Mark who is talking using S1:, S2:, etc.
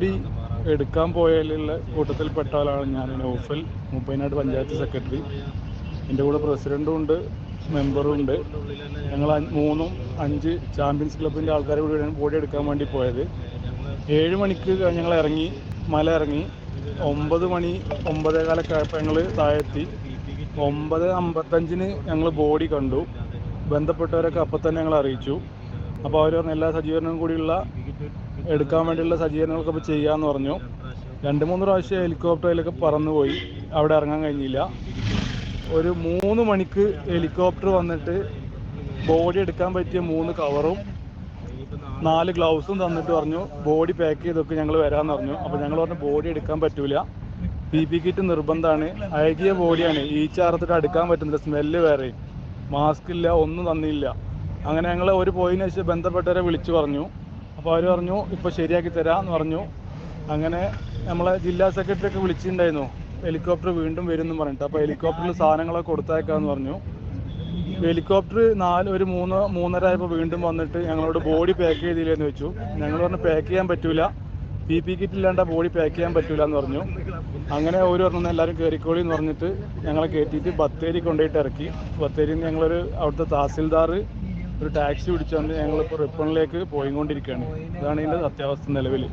S1: Body എടുക്കാൻ പോയാലുള്ള കൂട്ടത്തിൽപ്പെട്ട ആളാണ് ഞാൻ നൗഫൽ മുപ്പതിനാട് പഞ്ചായത്ത് സെക്രട്ടറി. എന്റെ കൂടെ പ്രസിഡന്റും ഉണ്ട് മെമ്പറും ഉണ്ട്. ഞങ്ങൾ മൂന്നും അഞ്ച് ചാമ്പ്യൻസ് ക്ലബിന്റെ ആൾക്കാരെ കൂടി ബോഡി എടുക്കാൻ വേണ്ടി പോയത്. ഏഴ് മണിക്ക് ഞങ്ങൾ ഇറങ്ങി മല ഇറങ്ങി. ഒമ്പത് മണി ഒമ്പതേകാലൊക്കെ ആയപ്പോൾ ഞങ്ങൾ താഴെത്തി. ഒമ്പത് അമ്പത്തഞ്ചിന് ഞങ്ങൾ ബോഡി കണ്ടു. ബന്ധപ്പെട്ടവരൊക്കെ അപ്പം തന്നെ ഞങ്ങൾ അറിയിച്ചു. അപ്പോൾ അവർ പറഞ്ഞ എല്ലാ സജ്ജീകരണവും കൂടിയുള്ള എടുക്കാൻ വേണ്ടിയുള്ള സജ്ജീകരണങ്ങളൊക്കെ ഇപ്പോൾ ചെയ്യാമെന്ന് പറഞ്ഞു. രണ്ട് മൂന്ന് പ്രാവശ്യം ഹെലികോപ്റ്ററിലൊക്കെ പറന്നുപോയി. അവിടെ ഇറങ്ങാൻ കഴിഞ്ഞില്ല. ഒരു മൂന്ന് മണിക്ക് ഹെലികോപ്റ്റർ വന്നിട്ട് ബോഡി എടുക്കാൻ പറ്റിയ മൂന്ന് കവറും നാല് ഗ്ലൗസും തന്നിട്ട് പറഞ്ഞു ബോഡി പാക്ക് ചെയ്തൊക്കെ ഞങ്ങൾ വരാമെന്ന് പറഞ്ഞു. അപ്പോൾ ഞങ്ങൾ പറഞ്ഞു ബോഡി എടുക്കാൻ പറ്റൂല. പി പി കിറ്റ് നിർബന്ധമാണ് അഴകിയ ബോഡിയാണ്. ഈ ചാർത്തിട്ട് അടുക്കാൻ പറ്റുന്നില്ല. സ്മെല്ല് വേറെ. മാസ്ക് ഇല്ല ഒന്നും തന്നില്ല. അങ്ങനെ ഞങ്ങൾ ഒരു പോയിന് ശേഷം ബന്ധപ്പെട്ടവരെ വിളിച്ചു പറഞ്ഞു. അപ്പോൾ അവർ പറഞ്ഞു ഇപ്പോൾ ശരിയാക്കി തരാമെന്ന് പറഞ്ഞു. അങ്ങനെ നമ്മളെ ജില്ലാ സെക്രട്ടറി ഒക്കെ വിളിച്ചിട്ടുണ്ടായിരുന്നു. ഹെലികോപ്റ്റർ വീണ്ടും വരുമെന്ന് പറഞ്ഞിട്ട്. അപ്പോൾ ഹെലികോപ്റ്ററിൽ സാധനങ്ങളൊക്കെ കൊടുത്തേക്കാന്ന് പറഞ്ഞു. ഹെലികോപ്റ്റർ നാല് ഒരു മൂന്ന് മൂന്നര ആയപ്പോൾ വീണ്ടും വന്നിട്ട് ഞങ്ങളോട് ബോഡി പാക്ക് ചെയ്തില്ലെന്ന് വെച്ചു. ഞങ്ങൾ പറഞ്ഞു പാക്ക് ചെയ്യാൻ പറ്റൂല. പി പി കിറ്റ് ഇല്ലാണ്ട് ബോഡി പാക്ക് ചെയ്യാൻ പറ്റൂല എന്ന് പറഞ്ഞു. അങ്ങനെ ഒരു പറഞ്ഞു എല്ലാവരും കയറിക്കോളി എന്ന് പറഞ്ഞിട്ട് ഞങ്ങളെ കയറ്റിയിട്ട് ബത്തേരി കൊണ്ടുപോയിട്ട് ഇറക്കി. ബത്തേരിയിൽ നിന്ന് ഞങ്ങളൊരു അവിടുത്തെ തഹസിൽദാർ ഒരു ടാക്സി പിടിച്ചുകൊണ്ട് ഞങ്ങളിപ്പോൾ റിപ്പണിലേക്ക് പോയിക്കൊണ്ടിരിക്കുകയാണ്. ഇതാണ് ഇതിന്റെ സത്യാവസ്ഥ നിലവിൽ